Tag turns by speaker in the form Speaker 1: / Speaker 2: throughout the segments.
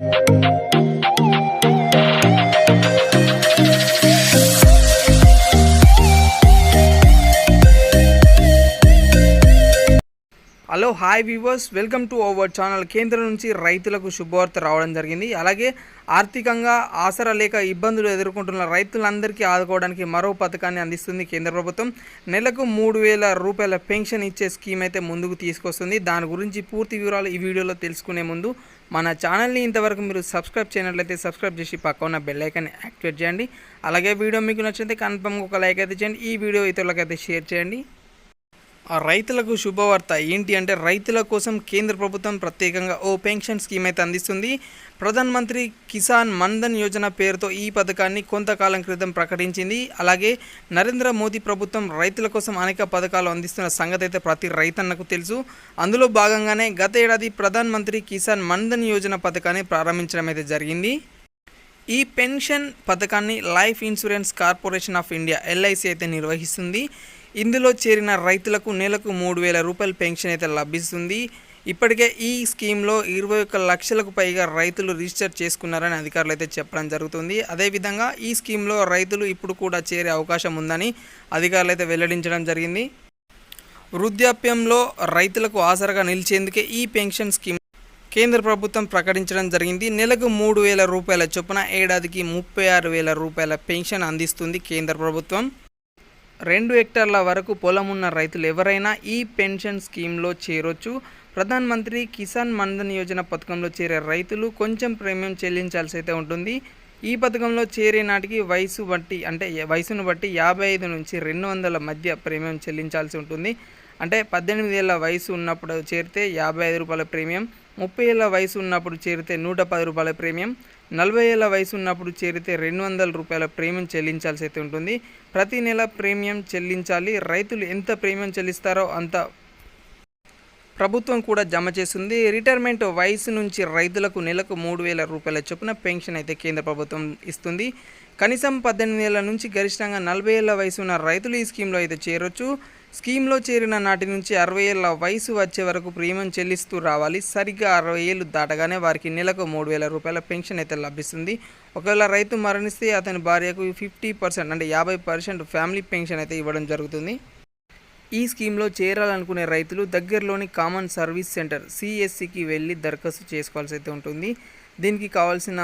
Speaker 1: Thank you. Hello hi viewers. Welcome to our channel. కేంద్రం నుంచి రైతులకు శుభవార్త రావడం జరిగింది. అలాగే ఆర్థికంగా ఆసరా లేక ఇబ్బందులు ఎదుర్కొంటున్న రైతులందరికీ ఆదుకోవడానికి మరో పథకాన్ని అందిస్తుంది కేంద్ర ప్రభుత్వం. నెలకు మూడు వేల రూపాయల పెన్షన్ ఇచ్చే స్కీమ్ అయితే ముందుకు తీసుకొస్తుంది. దాని గురించి పూర్తి వివరాలు ఈ వీడియోలో తెలుసుకునే ముందు మన ఛానల్ని ఇంతవరకు మీరు సబ్స్క్రైబ్ చేయనట్లయితే సబ్స్క్రైబ్ చేసి పక్క ఉన్న బెల్ ఐకాన్ని యాక్టివేట్ చేయండి. అలాగే వీడియో మీకు నచ్చితే కన్ఫర్మ్గా ఒక లైక్ అయితే చేయండి. ఈ వీడియో ఇతరులకైతే షేర్ చేయండి. రైతులకు శుభవార్త. ఏంటి అంటే రైతుల కోసం కేంద్ర ప్రభుత్వం ప్రత్యేకంగా ఓ పెన్షన్ స్కీమ్ అయితే అందిస్తుంది. ప్రధాన్ మంత్రి కిసాన్ మన్ధన్ యోజన పేరుతో ఈ పథకాన్ని కొంతకాలం క్రితం ప్రకటించింది. అలాగే నరేంద్ర మోదీ ప్రభుత్వం రైతుల కోసం అనేక పథకాలు అందిస్తున్న సంగతి అయితే ప్రతి రైతన్నకు తెలుసు. అందులో భాగంగానే గత ఏడాది ప్రధాన్ మంత్రి కిసాన్ మన్ధన్ యోజన పథకాన్ని ప్రారంభించడం అయితే జరిగింది. ఈ పెన్షన్ పథకాన్ని life insurance corporation of India LIC అయితే నిర్వహిస్తుంది. ఇందులో చేరిన రైతులకు నెలకు మూడు వేల రూపాయల పెన్షన్ అయితే లభిస్తుంది. ఇప్పటికే ఈ స్కీమ్లో ఇరవై ఒక్క లక్షలకు పైగా రైతులు రిజిస్టర్ చేసుకున్నారని అధికారులు అయితే చెప్పడం జరుగుతుంది. అదేవిధంగా ఈ స్కీమ్లో రైతులు ఇప్పుడు కూడా చేరే అవకాశం ఉందని అధికారులు అయితే వెల్లడించడం జరిగింది. వృద్ధాప్యంలో రైతులకు ఆసరగా నిలిచేందుకే ఈ పెన్షన్ స్కీమ్ కేంద్ర ప్రభుత్వం ప్రకటించడం జరిగింది. నెలకు మూడు వేల రూపాయల చొప్పున ఏడాదికి ముప్పై ఆరు వేల రూపాయల పెన్షన్ అందిస్తుంది కేంద్ర ప్రభుత్వం. రెండు హెక్టార్ల వరకు పొలం ఉన్న రైతులు ఎవరైనా ఈ పెన్షన్ స్కీమ్లో చేరొచ్చు. ప్రధాన్ మంత్రి కిసాన్ మన్ధన్ యోజన పథకంలో చేరే రైతులు కొంచెం ప్రీమియం చెల్లించాల్సి అయితే ఉంటుంది. ఈ పథకంలో చేరే నాటికి వయసు బట్టి అంటే వయసును బట్టి యాభై ఐదు నుంచి రెండు వందల మధ్య ప్రీమియం చెల్లించాల్సి ఉంటుంది. అంటే పద్దెనిమిది ఏళ్ళ వయసు ఉన్నప్పుడు చేరితే యాభై ఐదు రూపాయల ప్రీమియం. ముప్పై ఏళ్ళ వయసు ఉన్నప్పుడు చేరితే నూట పది రూపాయల ప్రీమియం నలభై ఏళ్ళ వయసు ఉన్నప్పుడు చేరితే రెండు వందల రూపాయల ప్రీమియం చెల్లించాల్సి అయితే ఉంటుంది. ప్రతి నెల ప్రీమియం చెల్లించాలి. రైతులు ఎంత ప్రీమియం చెల్లిస్తారో అంత ప్రభుత్వం కూడా జమ చేస్తుంది. రిటైర్మెంట్ వయసు నుంచి రైతులకు నెలకు మూడు వేల రూపాయల చొప్పున పెన్షన్ అయితే కేంద్ర ప్రభుత్వం ఇస్తుంది. కనీసం పద్దెనిమిది ఏళ్ళ నుంచి గరిష్టంగా నలభై ఏళ్ళ వయసు ఉన్న రైతులు ఈ స్కీమ్లో అయితే చేరొచ్చు. స్కీమ్లో చేరిన నాటి నుంచి అరవై ఏళ్ళ వయసు వచ్చే వరకు ప్రీమియం చెల్లిస్తూ రావాలి. సరిగ్గా అరవై ఏళ్ళు దాటగానే వారికి నెలకు మూడు వేల రూపాయల పెన్షన్ అయితే లభిస్తుంది. ఒకవేళ రైతు మరణిస్తే అతని భార్యకు ఫిఫ్టీ పర్సెంట్ అంటే యాభై పర్సెంట్ ఫ్యామిలీ పెన్షన్ అయితే ఇవ్వడం జరుగుతుంది. ఈ స్కీమ్లో చేరాలనుకునే రైతులు దగ్గరలోని కామన్ సర్వీస్ సెంటర్ సిఎస్సికి వెళ్ళి దరఖాస్తు చేసుకోవాల్సి అయితే ఉంటుంది. దీనికి కావాల్సిన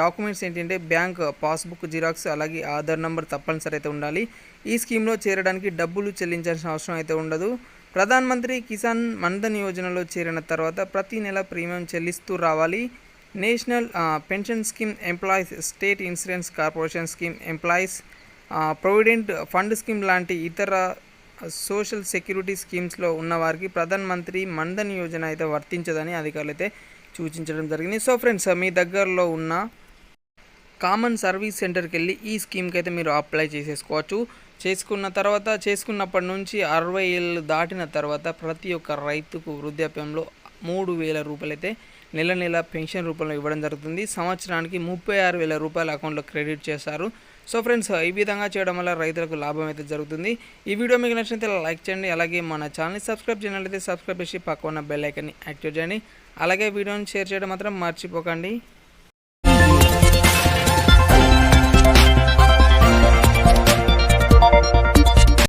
Speaker 1: డాక్యుమెంట్స్ ఏంటంటే బ్యాంక్ పాస్బుక్ జిరాక్స్ అలాగే ఆధార్ నెంబర్ తప్పనిసరి అయితే ఉండాలి. ఈ స్కీమ్లో చేరడానికి డబ్బులు చెల్లించాల్సిన అవసరం అయితే ఉండదు. ప్రధాన్ మంత్రి కిసాన్ మన్ధన్ యోజనలో చేరిన తర్వాత ప్రతి నెల ప్రీమియం చెల్లిస్తూ రావాలి. National pension scheme employees state insurance corporation scheme employees provident fund scheme లాంటి ఇతర సోషల్ సెక్యూరిటీ స్కీమ్స్లో ఉన్నవారికి ప్రధానమంత్రి మంత్రి మన్ధన్ యోజన అయితే వర్తించదని అధికారులు అయితే సూచించడం జరిగింది. సో ఫ్రెండ్స్ మీ దగ్గరలో ఉన్న కామన్ సర్వీస్ సెంటర్కి వెళ్ళి ఈ స్కీమ్కి అయితే మీరు అప్లై చేసేసుకోవచ్చు. చేసుకున్న తర్వాత చేసుకున్నప్పటి నుంచి అరవై ఏళ్ళు దాటిన తర్వాత ప్రతి ఒక్క రైతుకు వృద్ధాప్యంలో మూడు వేల రూపాయలు అయితే నెల నెల పెన్షన్ రూపంలో ఇవ్వడం జరుగుతుంది. సంవత్సరానికి ముప్పై ఆరు వేల రూపాయల అకౌంట్లో క్రెడిట్ చేస్తారు. సో ఫ్రెండ్స్ ఈ విధంగా చేయడం వల్ల రైతులకు లాభం అయితే జరుగుతుంది. ఈ వీడియో మీకు నచ్చినట్లయితే లైక్ చేయండి. అలాగే మన ఛానల్ని సబ్స్క్రైబ్ చేయాలంటే సబ్స్క్రైబ్ చేసి పక్క ఉన్న బెల్ ఐకన్ని యాక్టివేట్ చేయండి. అలాగే వీడియోని షేర్ చేయడం మాత్రం మర్చిపోకండి.